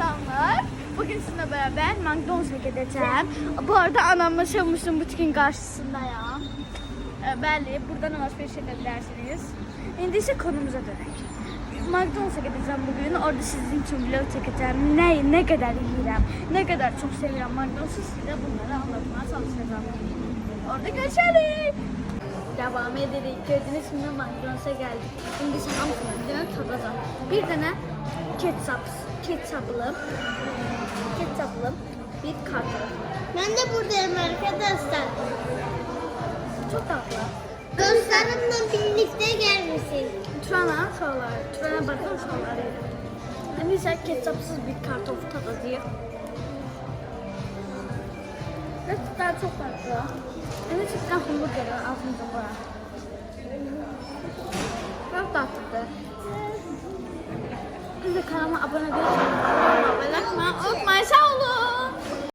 akşamlar. Bugün sizinle beraber McDonald's'a gideceğim. Bu arada anamla Şamuş'un butikin karşısında ya. E, belli. Buradan alışveriş edebilirsiniz. Şimdi ise konumuza dönelim. McDonald's'a gideceğim bugün. Orada sizin için vlog çekeceğim. Ne ne kadar yiyeceğim, ne kadar çok seviyorum McDonald's'ı size bunları anlatmaya çalışacağım. Orada görüşelim. Devam edelim. Gördüğünüz şimdi McDonald's'a geldik. Şimdi bir tane tadacağım. Bir tane ketçap, ketçaplı, ketçaplı bir karton. Ben de buradayım arkadaşlar. Çok tatlı. Dostlarımla birlikte gelmişsin. Turana şuralar, Turana bakın şuraları. Şimdi ise ketçapsız bir kartofu tadacağız. Gerçekten çok tatlı. Cidden hamburger ağzımda var. Kama abone değilseniz kanalıma abone oh, olmayı unutmayın.